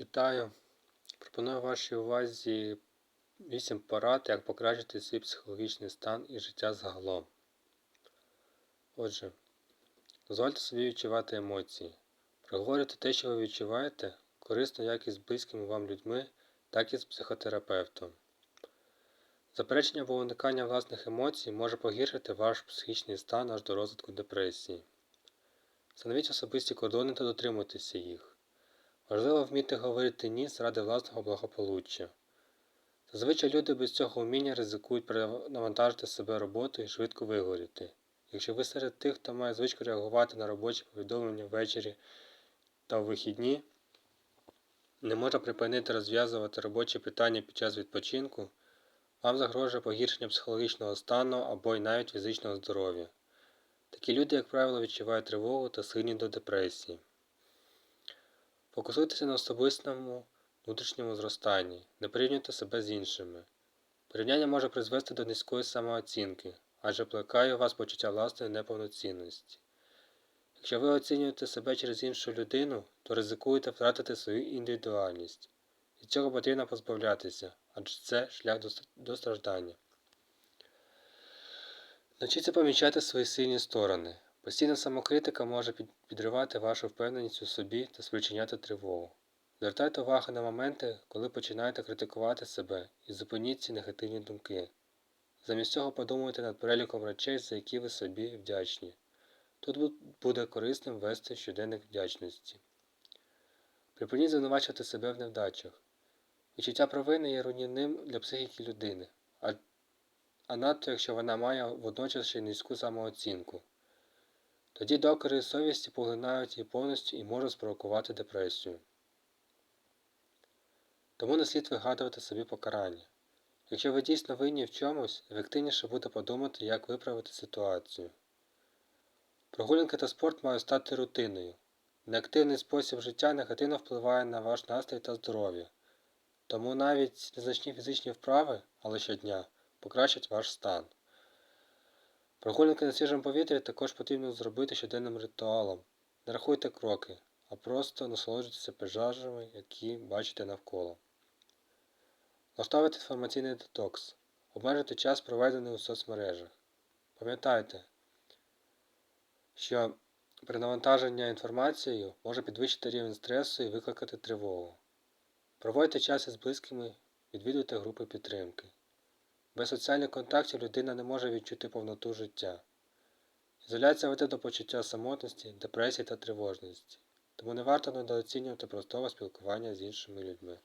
Вітаю! Пропоную вашій увазі 8 порад, як покращити свій психологічний стан і життя загалом. Отже, дозвольте собі відчувати емоції. Проговорюйте те, що ви відчуваєте, корисно як із близькими вам людьми, так і з психотерапевтом. Заперечення або уникання власних емоцій може погіршити ваш психічний стан аж до розвитку депресії. Встановіть особисті кордони та дотримуйтеся їх. Важливо вміти говорити ні заради власного благополуччя. Зазвичай люди без цього вміння ризикують перенавантажити себе роботою і швидко вигоріти. Якщо ви серед тих, хто має звичку реагувати на робочі повідомлення ввечері та у вихідні, не може припинити розв'язувати робочі питання під час відпочинку, вам загрожує погіршення психологічного стану або й навіть фізичного здоров'я. Такі люди, як правило, відчувають тривогу та схильні до депресії. Фокусуйтеся на особистому внутрішньому зростанні, не порівнюйте себе з іншими. Порівняння може призвести до низької самооцінки, адже плекає у вас почуття власної неповноцінності. Якщо ви оцінюєте себе через іншу людину, то ризикуєте втратити свою індивідуальність. Від цього потрібно позбавлятися, адже це шлях до страждання. Навчіться помічати свої сильні сторони. Постійна самокритика може підривати вашу впевненість у собі та спричиняти тривогу. Звертайте увагу на моменти, коли починаєте критикувати себе і зупиніть ці негативні думки. Замість цього подумайте над переліком речей, за які ви собі вдячні. Тут буде корисним вести щоденник вдячності. Припиніть звинувачувати себе в невдачах. Відчуття провини є руйнівним для психіки людини, а, а надто якщо вона має водночас ще низьку самооцінку. Тоді докори совісті поглинають її повністю і можуть спровокувати депресію. Тому не слід вигадувати собі покарання. Якщо ви дійсно винні в чомусь, ефективніше буде подумати, як виправити ситуацію. Прогулянки та спорт мають стати рутиною. Неактивний спосіб життя негативно впливає на ваш настрій та здоров'я. Тому навіть незначні фізичні вправи, але щодня, покращать ваш стан. Прогулянки на свіжому повітрі також потрібно зробити щоденним ритуалом. Не рахуйте кроки, а просто насолоджуйтеся пейзажами, які бачите навколо. Наставити інформаційний детокс. Обмежити час, проведений у соцмережах. Пам'ятайте, що перенавантаження інформацією може підвищити рівень стресу і викликати тривогу. Проводьте час із близькими, відвідуйте групи підтримки. Без соціальних контактів людина не може відчути повноту життя. Ізоляція веде до почуття самотності, депресії та тривожності, тому не варто недооцінювати простого спілкування з іншими людьми.